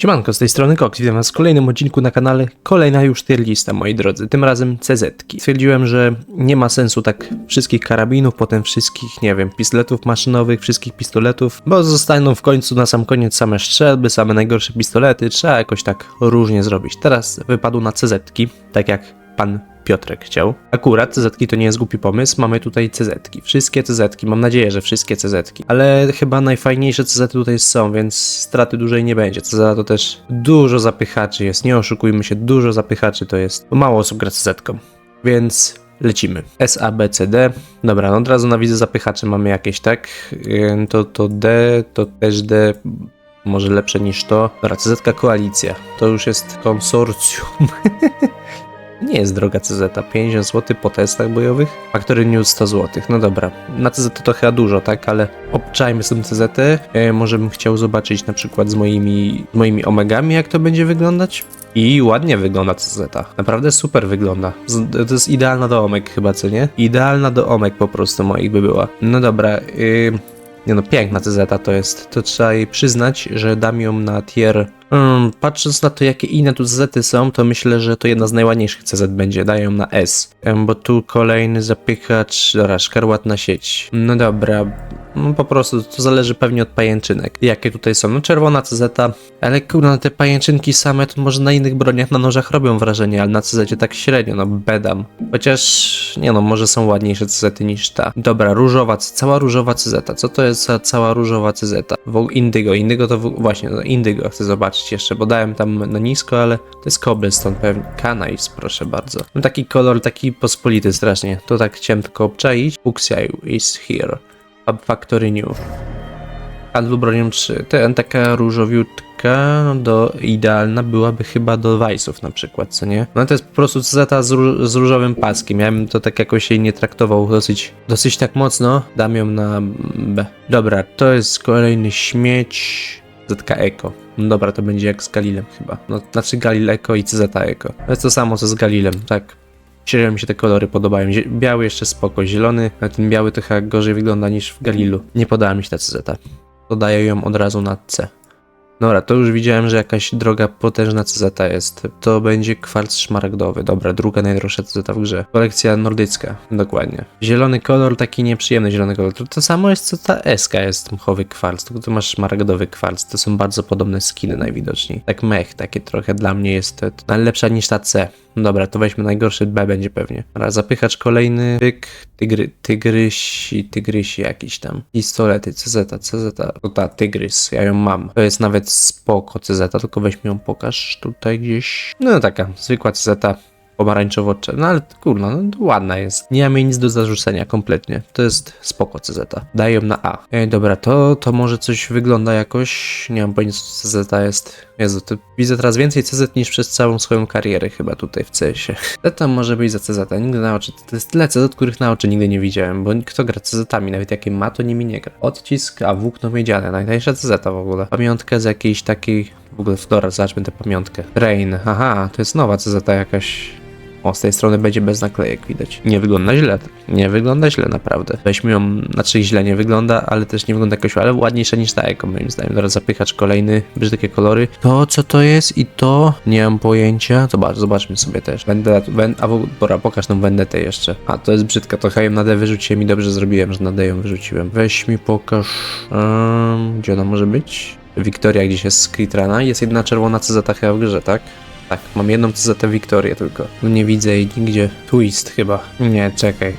Siemanko, z tej strony Cox, witam was w kolejnym odcinku na kanale, kolejna już tier lista, moi drodzy, tym razem CZ-ki. Stwierdziłem, że nie ma sensu tak wszystkich karabinów, potem wszystkich, nie wiem, pistoletów maszynowych, wszystkich pistoletów, bo zostaną w końcu na sam koniec same strzelby, same najgorsze pistolety, trzeba jakoś tak różnie zrobić. Teraz wypadł na CZ-ki, tak jak pan Piotrek chciał. Akurat CZ-ki to nie jest głupi pomysł, mamy tutaj CZ-ki. Wszystkie CZ-ki, mam nadzieję, że wszystkie CZ-ki. Ale chyba najfajniejsze CZ tutaj są, więc straty dłużej nie będzie. CZ to też dużo zapychaczy jest, nie oszukujmy się, dużo zapychaczy to jest. Mało osób gra CZ-ką. Więc lecimy. S, A, B, C, D. Dobra, no od razu na widzę zapychaczy mamy jakieś, tak? Yy, To, to D, to też D. Może lepsze niż to. Dobra, CZ koalicja. To już jest konsorcjum. Nie jest droga CZ, 50 zł po testach bojowych. Factory News 100 zł. No dobra, na CZ to chyba dużo, tak, ale obczajmy sobie CZ. E, może bym chciał zobaczyć na przykład z moimi, moimi omegami, jak to będzie wyglądać. I ładnie wygląda CZ. Naprawdę super wygląda. Z- To jest idealna do omek chyba, co nie? Idealna do omek po prostu moich by była. No dobra, y, nie no, piękna CZ to jest. To trzeba jej przyznać, że dam ją na tier. Patrząc na to, jakie inne tu CZ są, to myślę, że to jedna z najładniejszych CZ będzie. Daję ją na S. Bo tu kolejny zapychacz. Dobra, szkarłatna sieć. No dobra. No po prostu to zależy pewnie od pajęczynek. Jakie tutaj są? No czerwona CZ, ale kurwa, te pajęczynki same to może na innych broniach na nożach robią wrażenie, ale na CZ tak średnio, no bedam. Chociaż, nie no, może są ładniejsze CZ niż ta. Dobra, różowa, cała różowa CZ. Co to jest za cała różowa CZ? Indygo, Indygo to właśnie, no, Indygo chcę zobaczyć jeszcze, bo dałem tam na nisko, ale to jest cobblestone pewnie. Knives, proszę bardzo. No taki kolor, taki pospolity strasznie. To tak chciałem tylko obczaić. Fuchsia is here. Hub Factory New. Handlu bronią 3. Ten taka różowiutka, no do idealna byłaby chyba do Weissów na przykład, co nie? No to jest po prostu zeta z, z różowym paskiem. Ja bym to tak jakoś jej nie traktował dosyć, dosyć tak mocno. Dam ją na B. Dobra, to jest kolejny śmieć. ZK Eko. No dobra, to będzie jak z Galilem chyba. No, znaczy Galil Eko i CZ Eko. To jest to samo co z Galilem, tak. Średnio mi się te kolory podobają. Biały jeszcze spoko, zielony, ale ten biały chyba gorzej wygląda niż w Galilu. Nie podała mi się ta CZ. Dodaję ją od razu na C. Dobra, to już widziałem, że jakaś droga potężna CZ jest. To będzie kwarc szmaragdowy. Dobra, druga najdroższa CZ w grze. Kolekcja nordycka, dokładnie. Zielony kolor, taki nieprzyjemny zielony kolor. To, to samo jest co ta SK jest mchowy kwarc, tylko tu masz szmaragdowy kwarc. To są bardzo podobne skiny najwidoczniej. Tak mech, takie trochę dla mnie jest to, to najlepsza niż ta C. Dobra, to weźmy najgorszy B będzie pewnie. Dobra, zapychacz kolejny. Pyk, tygry, tygrysi, tygrysi jakiś tam. Pistolety, CZ, CZ. To ta tygrys, ja ją mam. To jest nawet spoko CZ, tylko weźmy ją pokaż tutaj gdzieś. No taka, zwykła CZ pomarańczowo no ale kurna, no ładna jest. Nie mamy nic do zarzucenia kompletnie. To jest spoko CZ. Daję na A. Ej, dobra, to, to może coś wygląda jakoś. Nie mam pojęcia co CZ jest. Jezu, to widzę teraz więcej CZ niż przez całą swoją karierę chyba tutaj w CS-ie. Tam może być za CZ? Nigdy na oczy. To jest tyle CZ, których na oczy nigdy nie widziałem, bo kto gra CZ-ami, nawet jakie ma, to nimi nie gra. Odcisk, a włókno miedziane, najtańsza CZ w ogóle. Pamiątkę z jakiejś takiej, w ogóle, dobra, zobaczmy tę pamiątkę. Rain, aha, to jest nowa CZ jakaś. O, z tej strony będzie bez naklejek widać. Nie wygląda źle. Nie wygląda źle, naprawdę. Weźmy ją, znaczy źle nie wygląda, ale też nie wygląda jakoś, ale ładniejsza niż ta eko, moim zdaniem. Teraz zapychacz kolejny, brzydkie kolory. To, co to jest i to, nie mam pojęcia. Zobacz, zobaczmy sobie też. Będę, ben, a pora, pokaż tą vendetę jeszcze. A, to jest brzydka, to chyba ją na D wyrzuciłem i dobrze zrobiłem, że na D ją wyrzuciłem. Weź mi pokaż, um, gdzie ona może być? Wiktoria gdzieś jest z Kritrana. Jest jedna czerwona CZ w grze, tak? Tak, mam jedną CZ Wiktorię tylko. Nie widzę jej nigdzie. Twist chyba. Nie, czekaj.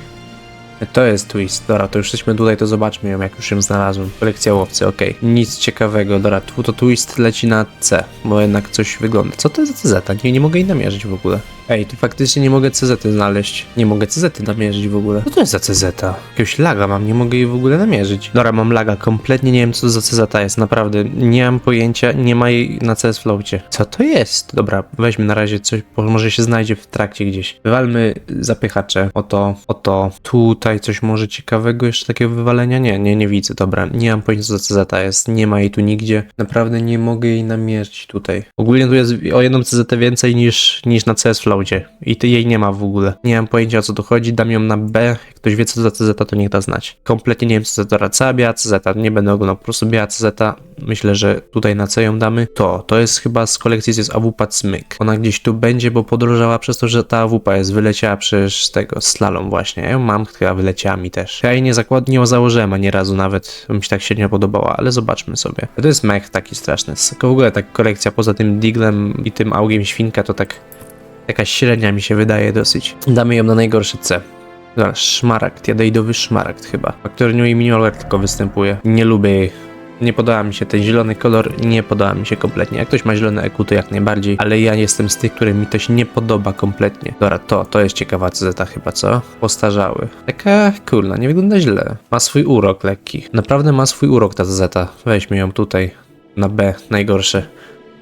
To jest twist. Dobra, to już jesteśmy tutaj, to zobaczmy ją, jak już ją znalazłem. Kolekcja łowcy, okej. Nic ciekawego. Dobra, tu to twist leci na C, bo jednak coś wygląda. Co to jest za CZ? Nie, nie mogę jej namierzyć w ogóle. Ej, tu faktycznie nie mogę CZ znaleźć. Nie mogę CZ namierzyć w ogóle. Co to jest za CZ? Jakiegoś laga mam, nie mogę jej w ogóle namierzyć. Dobra, mam laga, kompletnie nie wiem co to za CZ jest, naprawdę. Nie mam pojęcia, nie ma jej na CS Flowcie. Co to jest? Dobra, weźmy na razie coś, może się znajdzie w trakcie gdzieś. Wywalmy zapychacze. Oto, oto. Tutaj coś może ciekawego jeszcze takiego wywalenia? Nie, nie, nie widzę. Dobra, nie mam pojęcia co za CZ jest. Nie ma jej tu nigdzie. Naprawdę nie mogę jej namierzyć tutaj. Ogólnie tu jest o jedną CZ więcej niż, niż na CS Flow uploadzie i jej nie ma w ogóle. Nie mam pojęcia o co tu chodzi, dam ją na B. Jak ktoś wie co za CZ, to niech da znać. Kompletnie nie wiem co cała biała CZ, nie będę oglądał po prostu biała CZ. Myślę, że tutaj na C ją damy. To, to jest chyba z kolekcji, jest AWP Cmyk. Ona gdzieś tu będzie, bo podróżowała przez to, że ta AWP jest, wyleciała przecież z tego slalom właśnie. Ja ją mam, chyba wyleciała mi też. Ja jej nie zakład, nie założyłem ani razu nawet, mi się tak średnio podobała, ale zobaczmy sobie. To jest mech taki straszny. W ogóle tak kolekcja poza tym Diglem i tym Augiem Świnka to tak jakaś średnia mi się wydaje dosyć. Damy ją na najgorsze C. Zaraz, szmaragd, jadeidowy szmaragd chyba. Faktorniu i minimalware tylko występuje. Nie lubię jej. Nie podoba mi się ten zielony kolor, nie podoba mi się kompletnie. Jak ktoś ma zielone EQ, to jak najbardziej, ale ja jestem z tych, którym mi to się nie podoba kompletnie. Dobra, to, to jest ciekawa CZ chyba, co? Postarzały. Taka kurna, nie wygląda źle. Ma swój urok lekki. Naprawdę ma swój urok ta CZ. Weźmy ją tutaj na B, najgorsze.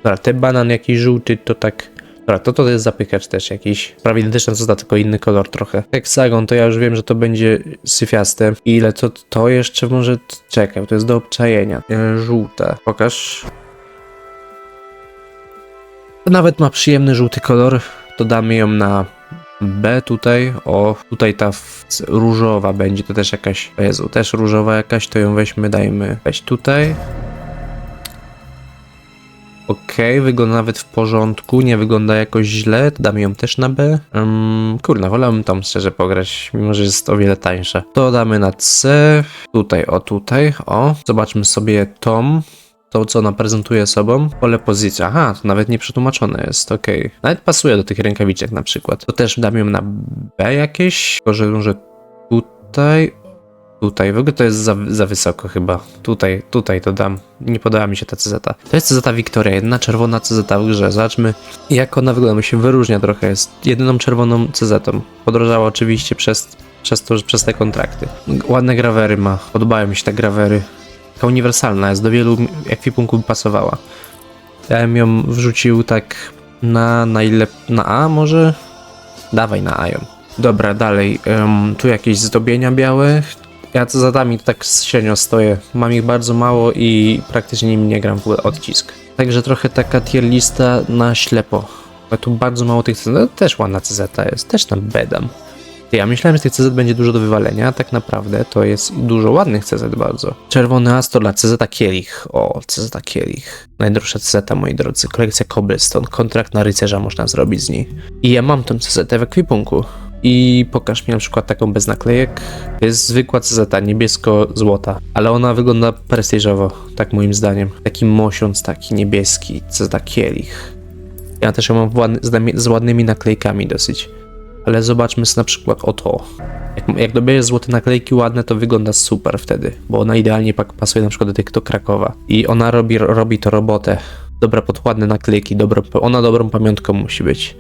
Dobra, ten banan jakiś żółty, to tak... Dobra, to to jest zapychacz też jakiś. Prawie identyczna co tylko inny kolor trochę. Hexagon, to ja już wiem, że to będzie syfiaste. Ile to, to jeszcze może... Czekaj, to jest do obczajenia. E, Żółte. Pokaż. To nawet ma przyjemny żółty kolor. To damy ją na B tutaj. O, tutaj ta różowa będzie. To też jakaś... O Jezu, też różowa jakaś. To ją weźmy, dajmy. Weź tutaj. Okej, wygląda nawet w porządku, nie wygląda jakoś źle, damy ją też na B. Um, kurna, wolałbym tam szczerze pograć, mimo że jest o wiele tańsza. To damy na C, tutaj, o tutaj, o. Zobaczmy sobie Tom, to co ona prezentuje sobą. Pole pozycja, aha, to nawet nie przetłumaczone jest, okej. Nawet pasuje do tych rękawiczek na przykład. To też damy ją na B jakieś, tylko że może tutaj, Tutaj, w ogóle to jest za, za wysoko chyba. Tutaj, tutaj to dam. Nie podoba mi się ta CZ. To jest CZ Victoria, jedna czerwona CZ w grze. Zobaczmy jak ona wygląda. Się wyróżnia trochę. Jest jedyną czerwoną CZ. Podrożała oczywiście przez, przez to, przez te kontrakty. Ładne grawery ma. Podobają mi się te grawery. Taka uniwersalna jest. Do wielu ekwipunków pasowała. Ja bym ją wrzucił tak na najlep... na A może? Dawaj na A ją. Dobra, dalej. Em, tu jakieś zdobienia białe. Ja co zadami to tak średnio stoję. Mam ich bardzo mało i praktycznie nimi nie gram w ogóle odcisk. Także trochę taka tier lista na ślepo. Bo tu bardzo mało tych CZ. No, też ładna CZ jest, też tam bedam. Ja myślałem, że tych CZ będzie dużo do wywalenia, a tak naprawdę to jest dużo ładnych CZ bardzo. Czerwony Astor dla CZ Kielich. O, CZ Kielich. Najdroższa CZ, moi drodzy. Kolekcja Cobblestone. Kontrakt na rycerza można zrobić z niej. I ja mam tą CZ w ekwipunku. I pokaż mi na przykład taką bez naklejek. To jest zwykła CZ, niebiesko-złota, ale ona wygląda prestiżowo, tak moim zdaniem. Taki mosiąc, taki niebieski, CZ Kielich. Ja też ją mam z, ładnymi naklejkami dosyć. Ale zobaczmy na przykład o to. Jak, jak dobierzesz złote naklejki ładne, to wygląda super wtedy, bo ona idealnie pasuje na przykład do tych do Krakowa. I ona robi, robi to robotę. Dobra, pod ładne naklejki, dobro, ona dobrą pamiątką musi być.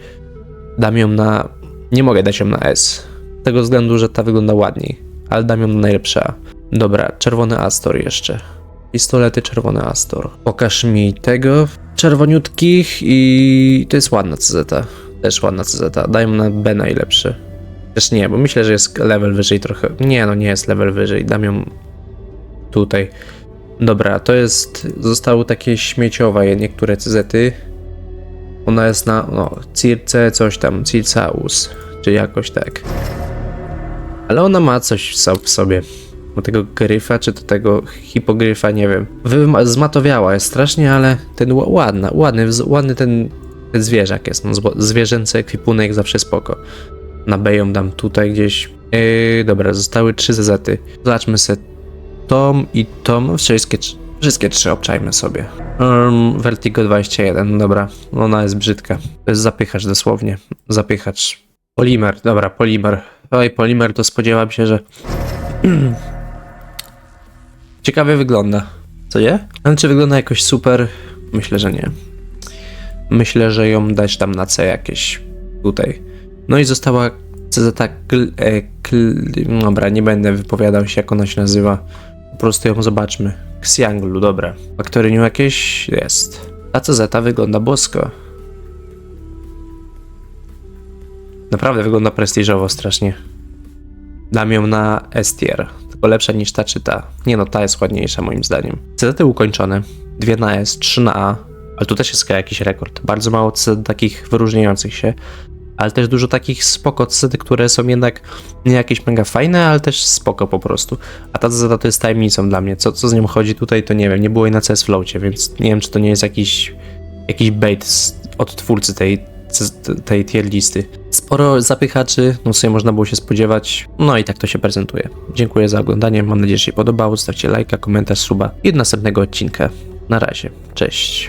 Dam ją na nie mogę dać ją na S. Z tego względu, że ta wygląda ładniej, ale dam ją na najlepsze A. Dobra, czerwony Astor jeszcze. Pistolety czerwony Astor. Pokaż mi tego czerwoniutkich i to jest ładna CZ. Też ładna CZ. Daj ją na B najlepszy. Też nie, bo myślę, że jest level wyżej trochę. Nie, no nie jest level wyżej. Dam ją tutaj. Dobra, to jest. Zostały takie śmieciowe niektóre CZ-y. Ona jest na, no, Circe coś tam, Circaus, czy jakoś tak. Ale ona ma coś w so- w sobie. Do tego gryfa, czy do tego hipogryfa, nie wiem. Zmatowiała jest strasznie, ale ten ła- ładna, ładny, ładny ten, ten zwierzak jest. No, zwierzęcy ekwipunek zawsze spoko. Na B ją dam tutaj gdzieś. Yy, dobra, zostały trzy zezety. Zobaczmy sobie Tom i Tom, wszystkie, wszystkie trzy obczajmy sobie. Um, Vertigo 21, dobra, ona jest brzydka. To jest zapychacz dosłownie, zapychacz. Polimer, dobra, polimer. Oj, polimer to spodziewam się, że... Ciekawie wygląda, co nie? Ale czy wygląda jakoś super? Myślę, że nie. Myślę, że ją dać tam na C jakieś tutaj. No i została CZ kl, e, kl, Dobra, nie będę wypowiadał się jak ona się nazywa. Po prostu ją zobaczmy. Xianglu, dobra. Faktoryniu jakieś jest. A CZ wygląda bosko. Naprawdę wygląda prestiżowo strasznie. Dam ją na S tier. Tylko lepsza niż ta czy ta. Nie no, ta jest ładniejsza moim zdaniem. CZ ukończone. Dwie na S, trzy na A. Ale tu też jest jakiś rekord. Bardzo mało CZ takich wyróżniających się. Ale też dużo takich spoko CZ, które są jednak nie jakieś mega fajne, ale też spoko po prostu. A ta CZ to jest tajemnicą dla mnie. Co, co z nią chodzi tutaj, to nie wiem, nie było jej na CS Flowcie, więc nie wiem, czy to nie jest jakiś, jakiś bait z, od twórcy tej, tej tier listy. Sporo zapychaczy, no sobie można było się spodziewać. No i tak to się prezentuje. Dziękuję za oglądanie, mam nadzieję, że się podobało. Zostawcie lajka, komentarz, suba i do następnego odcinka. Na razie, cześć.